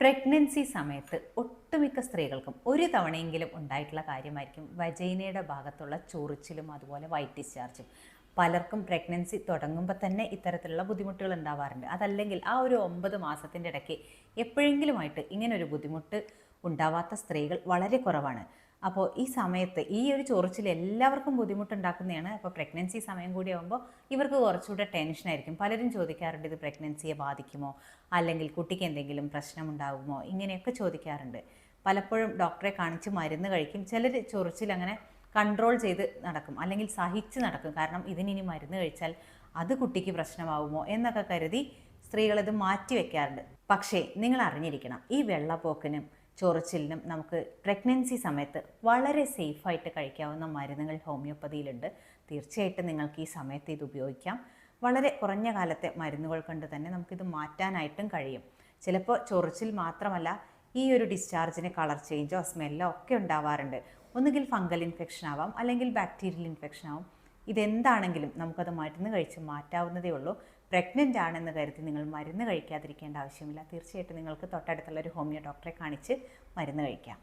Pregnancy സമയത്ത് ഒട്ടുമിക്ക സ്ത്രീകൾക്കും ഒരു തവണയെങ്കിലും ഉണ്ടായിട്ടുള്ള കാര്യമായിരിക്കും. വജൈനയുടെ ഭാഗത്തുള്ള ചൊറിച്ചിലും അതുപോലെ വൈറ്റ് ഡിസ്ചാർജും പലർക്കും പ്രഗ്നൻസി തുടങ്ങുമ്പോൾ തന്നെ ഇത്തരത്തിലുള്ള ബുദ്ധിമുട്ടുകൾ ഉണ്ടാവാറുണ്ട്. അതല്ലെങ്കിൽ ആ ഒരു ഒമ്പത് മാസത്തിന്റെ ഇടയ്ക്ക് എപ്പോഴെങ്കിലുമായിട്ട് ഇങ്ങനൊരു ബുദ്ധിമുട്ട് ഉണ്ടാവാത്ത സ്ത്രീകൾ വളരെ കുറവാണ്. അപ്പോൾ ഈ സമയത്ത് ഈ ഒരു ചൊറിച്ചിൽ എല്ലാവർക്കും ബുദ്ധിമുട്ടുണ്ടാക്കുന്നതാണ്. അപ്പോൾ പ്രഗ്നൻസി സമയം കൂടി ആകുമ്പോൾ ഇവർക്ക് കുറച്ചുകൂടെ ടെൻഷനായിരിക്കും പലരും ചോദിക്കാറുണ്ട് ഇത് പ്രഗ്നൻസിയെ ബാധിക്കുമോ? അല്ലെങ്കിൽ കുട്ടിക്ക് എന്തെങ്കിലും പ്രശ്നമുണ്ടാകുമോ ഇങ്ങനെയൊക്കെ ചോദിക്കാറുണ്ട്. പലപ്പോഴും ഡോക്ടറെ കാണിച്ച് മരുന്ന് കഴിക്കും. ചിലർ ചൊറിച്ചിൽ അങ്ങനെ കൺട്രോൾ ചെയ്ത് നടക്കും അല്ലെങ്കിൽ സഹിച്ച് നടക്കും. കാരണം ഇതിനിനി മരുന്ന് കഴിച്ചാൽ അത് കുട്ടിക്ക് പ്രശ്നമാവുമോ എന്നൊക്കെ കരുതി സ്ത്രീകളിത് മാറ്റി വെക്കാറുണ്ട്. പക്ഷേ നിങ്ങൾ അറിഞ്ഞിരിക്കണം ഈ വെള്ളപ്പോക്കിനും ചൊറിച്ചിലിനും നമുക്ക് പ്രഗ്നൻസി സമയത്ത് വളരെ സേഫായിട്ട് കഴിക്കാവുന്ന മരുന്നുകൾ ഹോമിയോപ്പതിയിലുണ്ട്. തീർച്ചയായിട്ടും നിങ്ങൾക്ക് ഈ സമയത്ത് ഇത് ഉപയോഗിക്കാം. വളരെ കുറഞ്ഞ കാലത്തെ മരുന്നുകൾ കൊണ്ട് തന്നെ നമുക്കിത് മാറ്റാനായിട്ടും കഴിയും. ചിലപ്പോൾ ചൊറിച്ചിൽ മാത്രമല്ല ഈ ഒരു ഡിസ്ചാർജിന് കളർ ചേഞ്ചോ സ്മെല്ലോ ഒക്കെ ഉണ്ടാവാറുണ്ട്. ഒന്നുകിൽ ഫംഗൽ ഇൻഫെക്ഷൻ ആവാം അല്ലെങ്കിൽ ബാക്ടീരിയൽ ഇൻഫെക്ഷൻ ആവാം. ഇതെന്താണെങ്കിലും നമുക്കത് മരുന്ന് കഴിച്ച് മാറ്റാവുന്നതേ ഉള്ളൂ. പ്രഗ്നന്റ് ആണെന്ന് കരുതി നിങ്ങൾ മരുന്ന് കഴിക്കാതിരിക്കേണ്ട ആവശ്യമില്ല. തീർച്ചയായിട്ടും നിങ്ങൾക്ക് തൊട്ടടുത്തുള്ള ഒരു ഹോമിയോ ഡോക്ടറെ കാണിച്ച് മരുന്ന് കഴിക്കാം.